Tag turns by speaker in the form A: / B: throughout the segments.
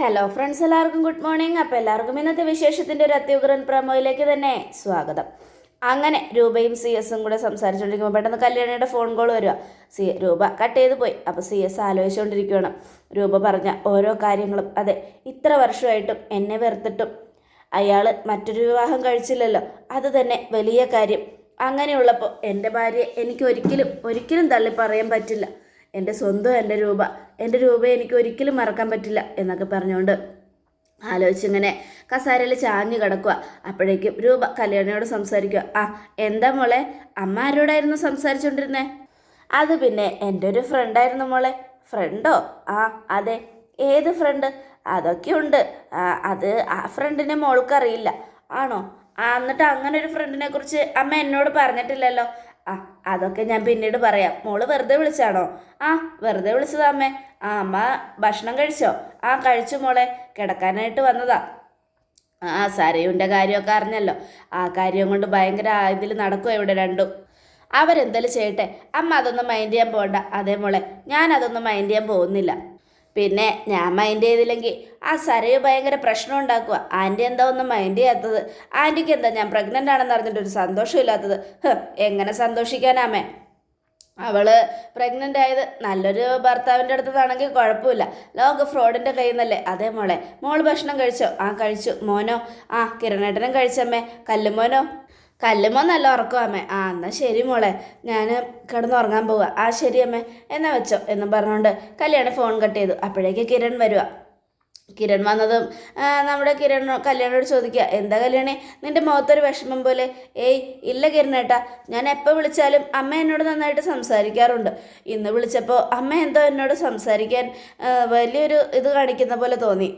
A: Hello friends എല്ലാവർക്കും good morning അപ്പോൾ എല്ലാവർക്കും ഇന്നത്തെ വിശേഷത്തിന്റെ ഒരു അത്യുഗ്രൻ പ്രമോയിലേക്ക് തന്നെ സ്വാഗതം. അങ്ങനെ രൂപയും സി എസും കൂടെ സംസാരിച്ചുകൊണ്ടിരിക്കുമ്പോൾ പെട്ടെന്ന് കല്യാണിയുടെ ഫോൺ കോൾ വരിക. സി രൂപ കട്ട് ചെയ്ത് പോയി. അപ്പോൾ സി എസ് ആലോചിച്ചുകൊണ്ടിരിക്കുകയാണ് രൂപ പറഞ്ഞ ഓരോ കാര്യങ്ങളും അതെ ഇത്ര വർഷമായിട്ടും എന്നെ വെറുത്തിട്ടും അയാൾ മറ്റൊരു വിവാഹം കഴിച്ചില്ലല്ലോ. അത് തന്നെ വലിയ കാര്യം. അങ്ങനെയുള്ളപ്പോൾ എന്റെ ഭാര്യയെ എനിക്ക് ഒരിക്കലും ഒരിക്കലും തള്ളി പറയാൻ പറ്റില്ല. എന്റെ സ്വന്തം എന്റെ രൂപ എന്റെ രൂപയെ എനിക്ക് ഒരിക്കലും മറക്കാൻ പറ്റില്ല എന്നൊക്കെ പറഞ്ഞുകൊണ്ട് ആലോചിച്ചിങ്ങനെ കസാരയിൽ ചാഞ്ഞു കിടക്കുക അപ്പോഴേക്കും രൂപ കല്യാണിയോട് സംസാരിക്കുക ആ എന്താ മോളെ? അമ്മ ആരോടായിരുന്നു സംസാരിച്ചുകൊണ്ടിരുന്നേ അത് പിന്നെ എന്റെ ഒരു ഫ്രണ്ടായിരുന്നു മോളെ. ഫ്രണ്ടോ ആ അതെ. ഏത് ഫ്രണ്ട് അതൊക്കെ ഉണ്ട്. അത് ആ ഫ്രണ്ടിനെ മോൾക്കറിയില്ല. ആണോ? എന്നിട്ട് അങ്ങനെ ഒരു ഫ്രണ്ടിനെ കുറിച്ച് അമ്മ എന്നോട് പറഞ്ഞിട്ടില്ലല്ലോ. അതൊക്കെ ഞാൻ പിന്നീട് പറയാം. മോൾ വെറുതെ വിളിച്ചാണോ? ആ വെറുതെ വിളിച്ചതാ അമ്മേ. ആ അമ്മ ഭക്ഷണം കഴിച്ചോ? ആ കഴിച്ചു മോളെ. കിടക്കാനായിട്ട് വന്നതാ. ആ സരയുന്റെ കാര്യമൊക്കെ അറിഞ്ഞല്ലോ. ആ കാര്യം കൊണ്ട് ഭയങ്കര ഇതിൽ നടക്കുക ഇവിടെ രണ്ടും. അവരെന്തെങ്കിലും ചെയ്യട്ടെ. അമ്മ അതൊന്നും മൈൻഡ് ചെയ്യാൻ പോകണ്ട അതേ മോളെ ഞാൻ അതൊന്നും മൈൻഡ് ചെയ്യാൻ പോകുന്നില്ല. പിന്നെ ഞാൻ മൈൻഡ് ചെയ്തില്ലെങ്കിൽ ആ സരയ് ഭയങ്കര പ്രശ്നം ഉണ്ടാക്കുക. ആന്റി എന്താ ഒന്നും മൈൻഡ് ചെയ്യാത്തത്? ആന്റിക്ക് എന്താ ഞാൻ പ്രഗ്നന്റ് ആണെന്ന് അറിഞ്ഞിട്ട് ഒരു സന്തോഷമില്ലാത്തത് എങ്ങനെ സന്തോഷിക്കാനാമേ അവൾ പ്രഗ്നന്റ് ആയത് നല്ലൊരു ഭർത്താവിന്റെ അടുത്തതാണെങ്കിൽ കുഴപ്പമില്ല. ലോക ഫ്രോഡിന്റെ കയ്യിൽ നിന്നല്ലേ അതേ മോളെ. മോൾ ഭക്ഷണം കഴിച്ചോ? ആ കഴിച്ചു. മോനോ? ആ കിരണേട്ടനും കഴിച്ചമ്മേ. കല്ലുമോനോ? കല്ലുമോ നല്ല ഉറക്കം അമ്മേ. ആ എന്നാൽ ശരി മോളെ. ഞാൻ കിടന്നുറങ്ങാൻ പോവുക ആ ശരി അമ്മേ. എന്നാ വെച്ചോ? എന്നും പറഞ്ഞുകൊണ്ട് കല്യാണം ഫോൺ കട്ട് ചെയ്തു. അപ്പോഴേക്ക് കിരൺ വരുക കിരൺ വന്നതും നമ്മുടെ കിരൺ കല്യാണോട് ചോദിക്കുക എന്താ കല്യാണി? നിന്റെ മുഖത്തൊരു വിഷമം പോലെ. ഏയ് ഇല്ല കിരണേട്ടാ. ഞാൻ എപ്പോൾ വിളിച്ചാലും അമ്മ എന്നോട് നന്നായിട്ട് സംസാരിക്കാറുണ്ട്. ഇന്ന് വിളിച്ചപ്പോൾ അമ്മ എന്തോ എന്നോട് സംസാരിക്കാൻ വലിയൊരു ഇത് കാണിക്കുന്ന പോലെ തോന്നി.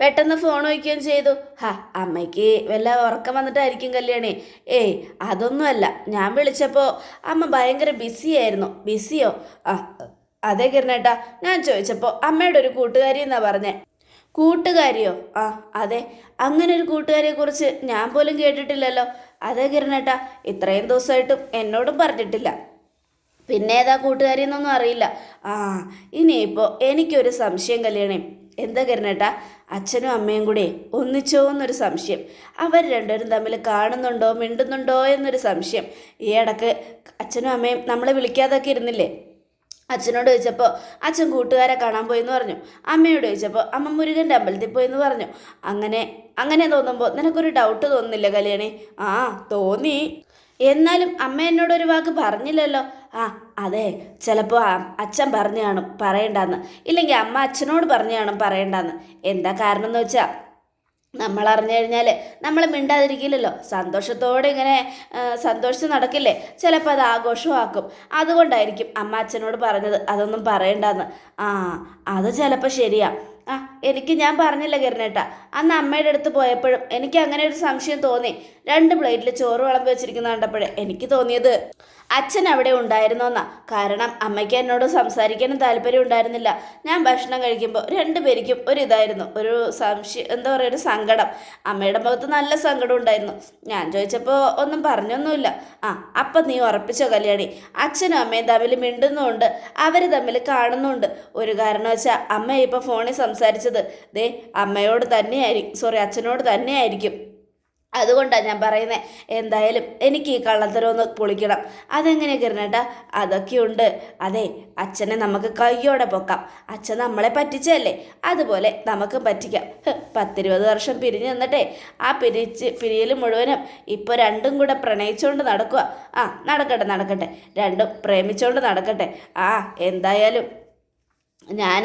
A: പെട്ടെന്ന് ഫോൺ വയ്ക്കുകയും ചെയ്തു. ഹാ അമ്മയ്ക്ക് വല്ല ഉറക്കം വന്നിട്ടായിരിക്കും കല്യാണി. ഏയ് അതൊന്നുമല്ല. ഞാൻ വിളിച്ചപ്പോൾ അമ്മ ഭയങ്കര ബിസി ആയിരുന്നു. ബിസിയോ ആ അതെ കിരണേട്ടാ. ഞാൻ ചോദിച്ചപ്പോൾ അമ്മയുടെ ഒരു കൂട്ടുകാരി എന്നാ പറഞ്ഞേ. കൂട്ടുകാരിയോ? ആ അതെ. അങ്ങനെ ഒരു കൂട്ടുകാരിയെ കുറിച്ച് ഞാൻ പോലും കേട്ടിട്ടില്ലല്ലോ. അതെ കിരണേട്ടാ ഇത്രയും ദിവസമായിട്ടും എന്നോടും പറഞ്ഞിട്ടില്ല. പിന്നെ ഏതാ കൂട്ടുകാരി എന്നൊന്നും അറിയില്ല. ആ ഇനിയിപ്പോൾ എനിക്കൊരു സംശയം കല്യാണേ. എന്താ കരുണേട്ടാ? അച്ഛനും അമ്മയും കൂടെ ഒന്നിച്ചോ എന്നൊരു സംശയം. അവർ രണ്ടുപേരും തമ്മിൽ കാണുന്നുണ്ടോ മിണ്ടുന്നുണ്ടോ എന്നൊരു സംശയം. ഈ ഇടയ്ക്ക് അച്ഛനും അമ്മയും നമ്മളെ വിളിക്കാതൊക്കെ ഇരുന്നില്ലേ? അച്ഛനോട് ചോദിച്ചപ്പോൾ അച്ഛൻ കൂട്ടുകാരെ കാണാൻ പോയി എന്ന് പറഞ്ഞു. അമ്മയോട് ചോദിച്ചപ്പോൾ അമ്മ മുരുകന്റെ അമ്പലത്തിൽ പോയി എന്ന് പറഞ്ഞു. അങ്ങനെ അങ്ങനെ തോന്നുമ്പോൾ നിനക്കൊരു ഡൗട്ട് തോന്നുന്നില്ല കല്യാണി? ആ തോന്നി. എന്നാലും അമ്മ എന്നോട് ഒരു വാക്ക് പറഞ്ഞില്ലല്ലോ. ആ അതെ. ചിലപ്പോൾ അച്ഛൻ പറഞ്ഞു കാണും പറയണ്ടെന്ന്. ഇല്ലെങ്കിൽ അമ്മ അച്ഛനോട് പറഞ്ഞു കാണും പറയണ്ടെന്ന്. എന്താ കാരണം എന്ന് വെച്ചാൽ നമ്മൾ അറിഞ്ഞു കഴിഞ്ഞാൽ നമ്മൾ മിണ്ടാതിരിക്കില്ലല്ലോ. സന്തോഷത്തോടെ ഇങ്ങനെ സന്തോഷിച്ച് നടക്കില്ലേ? ചിലപ്പോൾ അത് ആഘോഷമാക്കും അതുകൊണ്ടായിരിക്കും അമ്മ അച്ഛനോട് പറഞ്ഞത് അതൊന്നും പറയണ്ടെന്ന്. ആ അത് ചിലപ്പോൾ ശരിയാ. ആ എനിക്ക് ഞാൻ പറഞ്ഞില്ല കിരണേട്ടാ. അന്ന് അമ്മയുടെ അടുത്ത് പോയപ്പോഴും എനിക്ക് അങ്ങനെ ഒരു സംശയം തോന്നി. രണ്ട് പ്ലേറ്റിൽ ചോറ് വിളമ്പി വെച്ചിരിക്കുന്ന കണ്ടപ്പോഴേ എനിക്ക് തോന്നിയത് അച്ഛൻ അവിടെ ഉണ്ടായിരുന്നോന്നാ. കാരണം അമ്മയ്ക്ക് എന്നോട് സംസാരിക്കാനും താല്പര്യം ഉണ്ടായിരുന്നില്ല. ഞാൻ ഭക്ഷണം കഴിക്കുമ്പോൾ രണ്ടുപേർക്കും ഒരു ഇതായിരുന്നു ഒരു സംശയം എന്താ പറയുക ഒരു സങ്കടം. അമ്മയുടെ മുഖത്ത് നല്ല സങ്കടം ഉണ്ടായിരുന്നു. ഞാൻ ചോദിച്ചപ്പോൾ ഒന്നും പറഞ്ഞൊന്നുമില്ല. ആ അപ്പം നീ ഉറപ്പിച്ചോ കല്യാണി? അച്ഛനും അമ്മയും തമ്മിൽ മിണ്ടുന്നുമുണ്ട്. അവർ തമ്മിൽ കാണുന്നുണ്ട് ഒരു കാരണം വെച്ചാൽ അമ്മ ഇപ്പോൾ ഫോണിൽ സംസാരിച്ചത്. ദേ അമ്മയോട് തന്നെയായിരിക്കും സോറി അച്ഛനോട് തന്നെയായിരിക്കും. അതുകൊണ്ടാണ് ഞാൻ പറയുന്നത് എന്തായാലും എനിക്ക് ഈ കള്ളത്തരം ഒന്ന് പൊളിക്കണം. അതെങ്ങനെ കിരണേട്ടാ? അതൊക്കെയുണ്ട്. അതെ അച്ഛനെ നമുക്ക് കയ്യോടെ പൊക്കാം. അച്ഛൻ നമ്മളെ പറ്റിച്ചല്ലേ അതുപോലെ നമുക്ക് പറ്റിക്കാം. പത്തിരുപത് വർഷം പിരിഞ്ഞ് നിന്നിട്ടേ ആ പിരിച്ച് പിരിയൽ മുഴുവനും ഇപ്പോൾ രണ്ടും കൂടെ പ്രണയിച്ചുകൊണ്ട് നടക്കുക ആ നടക്കട്ടെ നടക്കട്ടെ. രണ്ടും പ്രേമിച്ചുകൊണ്ട് നടക്കട്ടെ. ആ എന്തായാലും ഞാൻ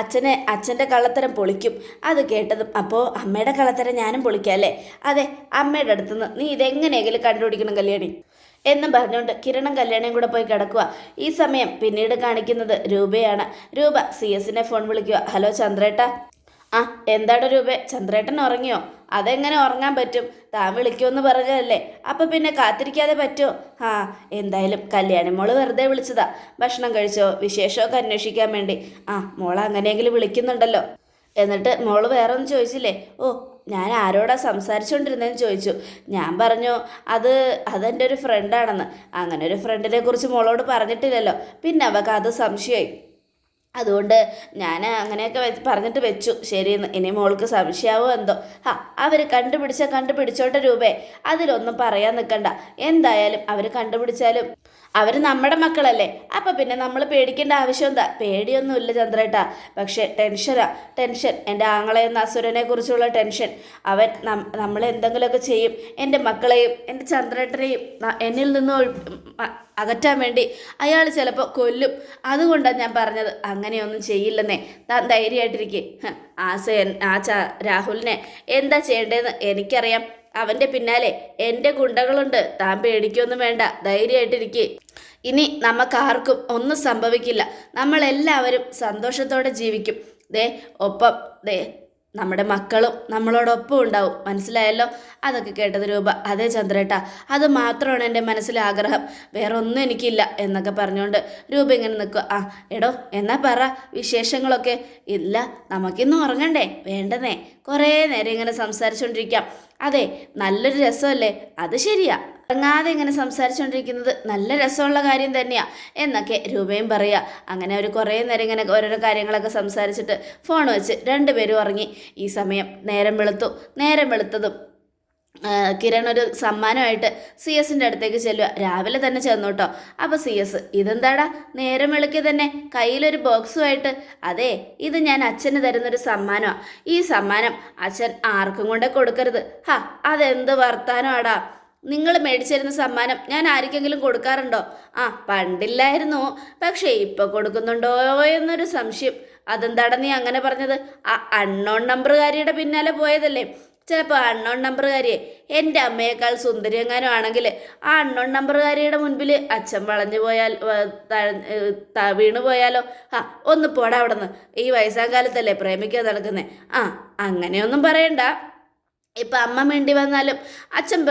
A: അച്ഛനെ അച്ഛന്റെ കള്ളത്തരം പൊളിക്കും. അത് കേട്ടതും അപ്പോൾ അമ്മയുടെ കള്ളത്തരം ഞാനും പൊളിക്കാം അല്ലേ? അതെ അമ്മയുടെ അടുത്തുനിന്ന്. നീ ഇതെങ്ങനെയെങ്കിലും കണ്ടുപിടിക്കണം കല്യാണി. എന്നും പറഞ്ഞുകൊണ്ട് കിരണം കല്യാണിയും കൂടെ പോയി കിടക്കുക ഈ സമയം പിന്നീട് കാണിക്കുന്നത് രൂപയാണ്. രൂപ സി എസിനെ ഫോൺ വിളിക്കുക ഹലോ ചന്ദ്രേട്ട. ആ എന്താണ് രൂപ? ചന്ദ്രേട്ടൻ ഉറങ്ങിയോ? അതെങ്ങനെ ഉറങ്ങാൻ പറ്റും? താൻ വിളിക്കുമെന്ന് പറഞ്ഞതല്ലേ? അപ്പൊ പിന്നെ കാത്തിരിക്കാതെ പറ്റുമോ? ആ എന്തായാലും കല്യാണി മോൾ വെറുതെ വിളിച്ചതാ. ഭക്ഷണം കഴിച്ചോ? വിശേഷമൊക്കെ അന്വേഷിക്കാൻ വേണ്ടി. ആ മോൾ അങ്ങനെയെങ്കിലും വിളിക്കുന്നുണ്ടല്ലോ. എന്നിട്ട് മോൾ വേറെ ഒന്നും ചോദിച്ചില്ലേ? ഓ ഞാൻ ആരോടാ സംസാരിച്ചുകൊണ്ടിരുന്നതെന്ന് ചോദിച്ചു. ഞാൻ പറഞ്ഞു അത് അതെന്റെ ഒരു ഫ്രണ്ടാണെന്ന് അങ്ങനെ ഒരു ഫ്രണ്ടിനെ കുറിച്ച് മോളോട് പറഞ്ഞിട്ടില്ലല്ലോ. പിന്നെ അവൾക്ക് അത് സംശയമായി. അതുകൊണ്ട് ഞാൻ അങ്ങനെയൊക്കെ പറഞ്ഞിട്ട് വെച്ചു. ശരിയെന്ന് ഇനി മോൾക്ക് സംശയാവോ എന്തോ? ആ അവർ കണ്ടുപിടിച്ച കണ്ടുപിടിച്ചോട്ടെ രൂപേ. അതിലൊന്നും പറയാൻ നിൽക്കണ്ട എന്തായാലും അവർ കണ്ടുപിടിച്ചാലും അവർ നമ്മുടെ മക്കളല്ലേ? അപ്പം പിന്നെ നമ്മൾ പേടിക്കേണ്ട ആവശ്യം എന്താ? പേടിയൊന്നുമില്ല ചന്ദ്രേട്ടാ. പക്ഷേ ടെൻഷനാ. ടെൻഷൻ. എന്റെ ആങ്ങളെ എന്ന അസുരനെ കുറിച്ചുള്ള ടെൻഷൻ. അവൻ നമ്മൾ എന്തെങ്കിലുമൊക്കെ ചെയ്യും. എന്റെ മക്കളെയും എന്റെ ചന്ദ്രേട്ടനെയും എന്നിൽ നിന്ന് അകറ്റാൻ വേണ്ടി അയാൾ ചിലപ്പോൾ കൊല്ലും. അതുകൊണ്ടാണ് ഞാൻ പറഞ്ഞത്. അങ്ങനെയൊന്നും ചെയ്യില്ലെന്നേ. താൻ ധൈര്യമായിട്ടിരിക്കെ. ആ സേ ആ ച രാഹുലിനെ എന്താ ചെയ്യേണ്ടതെന്ന് എനിക്കറിയാം. അവന്റെ പിന്നാലെ എന്റെ ഗുണ്ടകളുണ്ട്. താൻ പേടിക്കൊന്നും വേണ്ട. ധൈര്യമായിട്ടിരിക്കെ. ഇനി നമുക്കാർക്കും ഒന്നും സംഭവിക്കില്ല. നമ്മളെല്ലാവരും സന്തോഷത്തോടെ ജീവിക്കും. ദേ ഒപ്പം ദേ നമ്മുടെ മക്കളും നമ്മളോടൊപ്പം ഉണ്ടാവും. മനസ്സിലായല്ലോ? അതൊക്കെ കേട്ടത് രൂപ. അതെ ചന്ദ്രേട്ടാ. അത് മാത്രമാണ് എന്റെ മനസ്സിലെ ആഗ്രഹം. വേറെ ഒന്നും എനിക്കില്ല എന്നൊക്കെ പറഞ്ഞുകൊണ്ട് രൂപ ഇങ്ങനെ നിൽക്കുക. ആ എടോ എന്നാ പറ? വിശേഷങ്ങളൊക്കെ? ഇല്ല നമുക്കിന്ന് ഉറങ്ങണ്ടേ? വേണ്ടതേ കുറേ നേരം ഇങ്ങനെ സംസാരിച്ചുകൊണ്ടിരിക്കാം അതെ നല്ലൊരു രസമല്ലേ? അത് ശരിയാ. ഇറങ്ങാതെ ഇങ്ങനെ സംസാരിച്ചുകൊണ്ടിരിക്കുന്നത് നല്ല രസമുള്ള കാര്യം തന്നെയാ എന്നൊക്കെ രൂപയും പറയുക അങ്ങനെ അവർ കുറേ നേരം ഇങ്ങനെ ഓരോരോ കാര്യങ്ങളൊക്കെ സംസാരിച്ചിട്ട് ഫോൺ വെച്ച് രണ്ടുപേരും ഉറങ്ങി. ഈ സമയം നേരം വെളുത്തു. നേരം വെളുത്തതും കിരൺ ഒരു സമ്മാനമായിട്ട് സി എസിന്റെ അടുത്തേക്ക് ചെല്ലുക രാവിലെ തന്നെ ചെന്നു കേട്ടോ അപ്പോൾ സി എസ് ഇതെന്താടാ? നേരം വെളുക്കി തന്നെ കയ്യിലൊരു ബോക്സുമായിട്ട്. അതെ ഇത് ഞാൻ അച്ഛന് തരുന്നൊരു സമ്മാനമാണ് ഈ സമ്മാനം അച്ഛൻ ആർക്കും കൊണ്ടേ കൊടുക്കരുത്. ഹാ അതെന്ത് വർത്താനമാടാ? നിങ്ങൾ മേടിച്ചിരുന്ന സമ്മാനം ഞാൻ ആർക്കെങ്കിലും കൊടുക്കാറുണ്ടോ? ആ പണ്ടില്ലായിരുന്നു. പക്ഷേ ഇപ്പോൾ കൊടുക്കുന്നുണ്ടോ എന്നൊരു സംശയം. അതെന്താടാ നീ അങ്ങനെ പറഞ്ഞത്? ആ അൺനോൺ നമ്പറുകാരിയുടെ പിന്നാലെ പോയതല്ലേ. ചിലപ്പോൾ അണ്ണോൺ നമ്പറുകാരിയെ എന്റെ അമ്മയേക്കാൾ സുന്ദരി എങ്ങാനും ആണെങ്കിൽ ആ അണ്ണോൺ നമ്പറുകാരിയുടെ മുൻപിൽ അച്ഛൻ വളഞ്ഞു പോയാൽ ത- വീണു പോയാലോ? ആ ഒന്ന് പോടാ അവിടെ നിന്ന് ഈ വയസ്സാം കാലത്തല്ലേ പ്രേമിക്കാൻ നടക്കുന്നത് ആ അങ്ങനെയൊന്നും പറയണ്ട. ഇപ്പം അമ്മ വേണ്ടി വന്നാലും അച്ഛൻ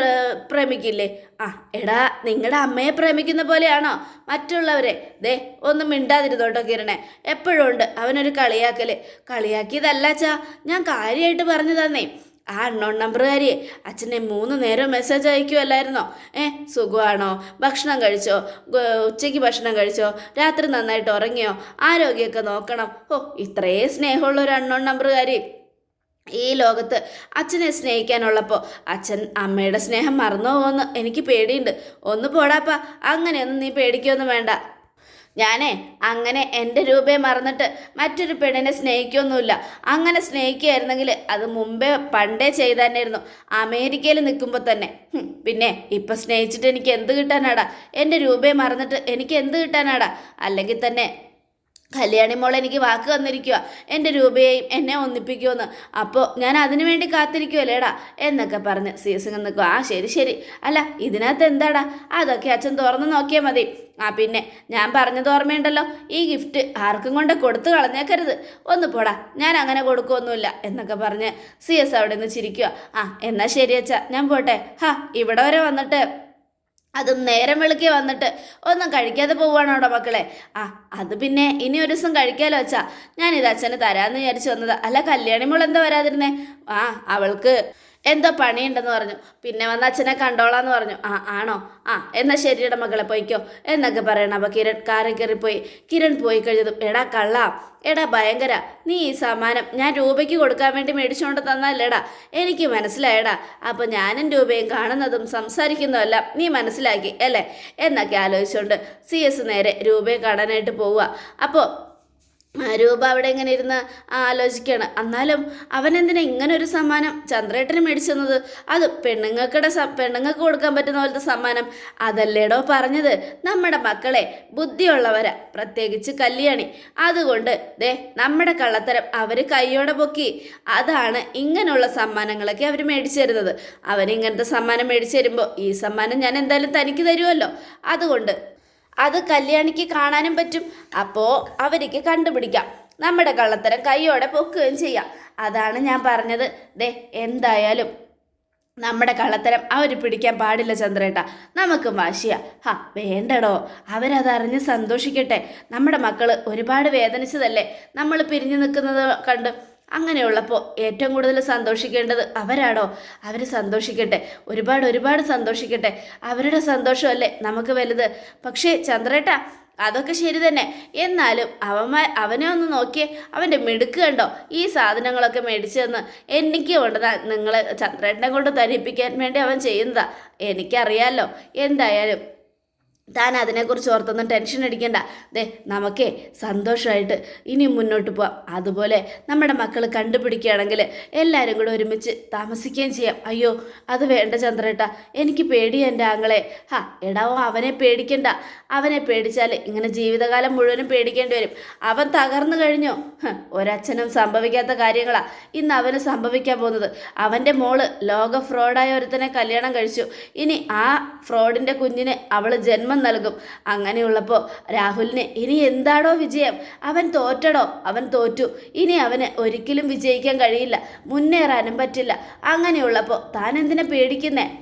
A: പ്രേമിക്കില്ലേ? ആ എടാ നിങ്ങളുടെ അമ്മയെ പ്രേമിക്കുന്ന പോലെയാണോ? മറ്റുള്ളവരെ. ദേ ഒന്നും മിണ്ടാതിരുന്നോട്ടോ കിരണേ. എപ്പോഴും ഉണ്ട്. അവനൊരു കളിയാക്കൽ. കളിയാക്കിയതല്ല അച്ഛാ. ഞാൻ കാര്യമായിട്ട് പറഞ്ഞു തന്നേ. ആ അണ്ണോൺ നമ്പറുകാരി അച്ഛനെ മൂന്ന് നേരം മെസ്സേജ് അയക്കുമല്ലായിരുന്നോ ഏ സുഖമാണോ? ഭക്ഷണം കഴിച്ചോ? ഉച്ചയ്ക്ക് ഭക്ഷണം കഴിച്ചോ? രാത്രി നന്നായിട്ട് ഉറങ്ങിയോ? ആരോഗ്യമൊക്കെ നോക്കണം. ഓ ഇത്രേ സ്നേഹമുള്ള ഒരു അണ്ണോൺ നമ്പറുകാരി ഈ ലോകത്ത് അച്ഛനെ സ്നേഹിക്കാനുള്ളപ്പോൾ അച്ഛൻ അമ്മയുടെ സ്നേഹം മറന്നു പോകുമെന്ന് എനിക്ക് പേടിയുണ്ട്. ഒന്ന് പോടാപ്പാ. അങ്ങനെയൊന്നും നീ പേടിക്കൊന്നും വേണ്ട. ഞാനേ അങ്ങനെ എന്റെ രൂപയെ മറന്നിട്ട് മറ്റൊരു പെണ്ണിനെ സ്നേഹിക്കൊന്നുമില്ല. അങ്ങനെ സ്നേഹിക്കുകയായിരുന്നെങ്കിൽ അത് മുമ്പേ പണ്ടേ ചെയ്താനായിരുന്നു അമേരിക്കയിൽ നിൽക്കുമ്പോൾ തന്നെ. പിന്നെ ഇപ്പം സ്നേഹിച്ചിട്ട് എനിക്ക് എന്ത് കിട്ടാനാടാ? എന്റെ രൂപയെ മറന്നിട്ട് എനിക്ക് എന്ത് കിട്ടാനാടാ? അല്ലെങ്കിൽ തന്നെ കല്യാണി മോൾ എനിക്ക് വാക്ക് തന്നിരിക്കുക എന്റെ രൂപയെയും എന്നെ ഒന്നിപ്പിക്കുമെന്ന് അപ്പോൾ ഞാൻ അതിനു വേണ്ടി കാത്തിരിക്കുമല്ലേടാ എന്നൊക്കെ പറഞ്ഞ് സീസൺ നിൽക്കുക ആ ശരി ശരി. അല്ല ഇതിനകത്ത് എന്താടാ? അതൊക്കെ അച്ഛൻ തുറന്നു നോക്കിയാൽ മതി. ആ പിന്നെ ഞാൻ പറഞ്ഞത് ഓർമ്മയുണ്ടല്ലോ. ഈ ഗിഫ്റ്റ് ആർക്കും കൊണ്ട് കൊടുത്തു കളഞ്ഞേക്കരുത്. ഒന്ന് പോടാ ഞാൻ അങ്ങനെ കൊടുക്കുമൊന്നുമില്ല എന്നൊക്കെ പറഞ്ഞ് സി എസ് അവിടെ നിന്ന് ചിരിക്കുക ആ എന്നാൽ ശരി അച്ഛാ ഞാൻ പോട്ടെ. ഹാ ഇവിടെ വരെ വന്നിട്ട് അതും നേരം വെളുക്കി വന്നിട്ട് ഒന്നും കഴിക്കാതെ പോവുകയാണോടോ മക്കളെ. ആ അത് പിന്നെ ഇനി ഒരു ദിവസം കഴിക്കാലോ അച്ഛാ. ഞാനിത് അച്ഛന് തരാമെന്ന് വിചാരിച്ചു വന്നത്. അല്ല കല്യാണി മോൾ എന്താ വരാതിരുന്നേ? ആ അവൾക്ക് എന്തോ പണിയുണ്ടെന്ന് പറഞ്ഞു. പിന്നെ വന്ന അച്ഛനെ കണ്ടോളാന്ന് പറഞ്ഞു. ആ ആണോ? ആ എന്നാൽ ശരിയുടെ മകളെ പോയിക്കോ. എന്നൊക്കെ പറയണം. അപ്പോൾ കിരൺ കാറിൽ കയറിപ്പോയി. കിരൺ പോയി കഴിഞ്ഞതും എടാ കള്ള. എടാ ഭയങ്കര. നീ ഈ സമ്മാനം ഞാൻ രൂപയ്ക്ക് കൊടുക്കാൻ വേണ്ടി മേടിച്ചുകൊണ്ട് തന്നല്ലേടാ എനിക്ക് മനസ്സിലായടാ. അപ്പോൾ ഞാനും രൂപയും കാണുന്നതും സംസാരിക്കുന്നതല്ല. നീ മനസ്സിലാക്കി അല്ലേ? എന്നൊക്കെ ആലോചിച്ചുകൊണ്ട് സി എസ് നേരെ രൂപയെ കാണാനായിട്ട് പോവുക. അപ്പോൾ രൂപ അവിടെ ഇങ്ങനെ ഇരുന്ന് ആലോചിക്കുകയാണ്. എന്നാലും അവൻ എന്തിനാ ഇങ്ങനെ ഒരു സമ്മാനം? ചന്ദ്രേട്ടന് മേടിച്ചെന്നത് അത് പെണ്ണുങ്ങൾക്കിടെ പെണ്ണുങ്ങൾക്ക് കൊടുക്കാൻ പറ്റുന്ന പോലത്തെ സമ്മാനം. അതല്ലേടോ പറഞ്ഞത്? നമ്മുടെ മക്കളെ ബുദ്ധിയുള്ളവരാ. പ്രത്യേകിച്ച് കല്യാണി. അതുകൊണ്ട് ദേ നമ്മുടെ കള്ളത്തരം അവർ കൈയോടെ പൊക്കി. അതാണ് ഇങ്ങനെയുള്ള സമ്മാനങ്ങളൊക്കെ അവർ മേടിച്ചു തരുന്നത്. അവരിങ്ങനത്തെ സമ്മാനം മേടിച്ചു തരുമ്പോൾ ഈ സമ്മാനം ഞാൻ എന്തായാലും തനിക്ക് തരുമല്ലോ അതുകൊണ്ട് അത് കല്യാണിക്ക് കാണാനും പറ്റും. അപ്പോൾ അവർക്ക് കണ്ടുപിടിക്കാം. നമ്മുടെ കള്ളത്തരം കൈയോടെ പൊക്കുകയും ചെയ്യാം. അതാണ് ഞാൻ പറഞ്ഞത്. ദേ എന്തായാലും നമ്മുടെ കള്ളത്തരം അവർ പിടിക്കാൻ പാടില്ല ചന്ദ്രേട്ട. നമുക്ക് വാശിയ. ഹാ വേണ്ടടോ. അവരതറിഞ്ഞ് സന്തോഷിക്കട്ടെ. നമ്മുടെ മക്കൾ ഒരുപാട് വേദനിച്ചതല്ലേ? നമ്മൾ പിരിഞ്ഞു നിൽക്കുന്നത് കണ്ട് അങ്ങനെയുള്ളപ്പോൾ ഏറ്റവും കൂടുതൽ സന്തോഷിക്കേണ്ടത് അവരാണോ അവർ സന്തോഷിക്കട്ടെ. ഒരുപാട് ഒരുപാട് സന്തോഷിക്കട്ടെ. അവരുടെ സന്തോഷമല്ലേ നമുക്ക് വലുത്? പക്ഷേ ചന്ദ്രേട്ട അതൊക്കെ ശരി തന്നെ. എന്നാലും അവന്മാ അവനെ ഒന്ന് നോക്കിയേ. അവന്റെ മിടുക്ക് കണ്ടോ? ഈ സാധനങ്ങളൊക്കെ മേടിച്ചു തന്ന് എനിക്ക് കൊണ്ടതാ നിങ്ങൾ ചന്ദ്രേട്ടനെ കൊണ്ട് ധരിപ്പിക്കാൻ വേണ്ടി അവൻ ചെയ്യുന്നതാ. എനിക്കറിയാലോ. എന്തായാലും താൻ അതിനെക്കുറിച്ച് ഓർത്തൊന്നും ടെൻഷൻ അടിക്കണ്ട. ദേ നമുക്കേ സന്തോഷമായിട്ട് ഇനി മുന്നോട്ട് പോവാം. അതുപോലെ നമ്മുടെ മക്കൾ കണ്ടുപിടിക്കുകയാണെങ്കിൽ എല്ലാവരും കൂടെ ഒരുമിച്ച് താമസിക്കുകയും ചെയ്യാം. അയ്യോ അത് വേണ്ട ചന്ദ്രേട്ട. എനിക്ക് പേടി എന്റെ ആങ്ങളെ. ഹാ എടാവോ അവനെ പേടിക്കണ്ട. അവനെ പേടിച്ചാൽ ഇങ്ങനെ ജീവിതകാലം മുഴുവനും പേടിക്കേണ്ടി വരും. അവൻ തകർന്നു കഴിഞ്ഞോ? ഒരച്ഛനും സംഭവിക്കാത്ത കാര്യങ്ങളാ. ഇന്ന് അവന് സംഭവിക്കാൻ പോകുന്നത്. അവന്റെ മോൾ ലോക ഫ്രോഡായ ഒരുത്തനെ കല്യാണം കഴിച്ചു. ഇനി ആ ഫ്രോഡിന്റെ കുഞ്ഞിനെ അവൾ ജന്മം നൽകും. അങ്ങനെയുള്ളപ്പോൾ രാഹുലിന് ഇനി എന്താണോ വിജയം? അവൻ തോറ്റടോ? അവൻ തോറ്റു. ഇനി അവന് ഒരിക്കലും വിജയിക്കാൻ കഴിയില്ല. മുന്നേറാനും പറ്റില്ല. അങ്ങനെയുള്ളപ്പോൾ താൻ എന്തിനെ പേടിക്കുന്നേ?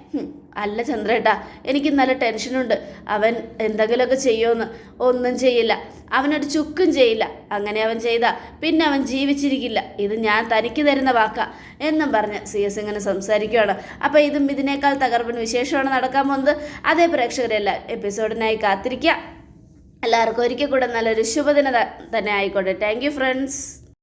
A: അല്ല ചന്ദ്രേട്ടാ എനിക്ക് നല്ല ടെൻഷനുണ്ട്. അവൻ എന്തെങ്കിലുമൊക്കെ ചെയ്യുമെന്ന്. ഒന്നും ചെയ്യില്ല. അവനൊരു ചുക്കും ചെയ്യില്ല. അങ്ങനെ അവൻ ചെയ്ത. പിന്നെ അവൻ ജീവിച്ചിരിക്കില്ല. ഇത് ഞാൻ തനിക്ക് തരുന്ന വാക്കാ എന്നും പറഞ്ഞ് സി എസ് ഇങ്ങനെ സംസാരിക്കുകയാണ് അപ്പോൾ ഇതും ഇതിനേക്കാൾ തകർപ്പൻ വിശേഷമാണ് നടക്കാൻ പോകുന്നത്. അതേ പ്രേക്ഷകരെല്ലാം എപ്പിസോഡിനായി കാത്തിരിക്കുക എല്ലാവർക്കും ഒരിക്കൽ കൂടെ നല്ലൊരു ശുഭദിനം തന്നെ ആയിക്കോട്ടെ. Thank friends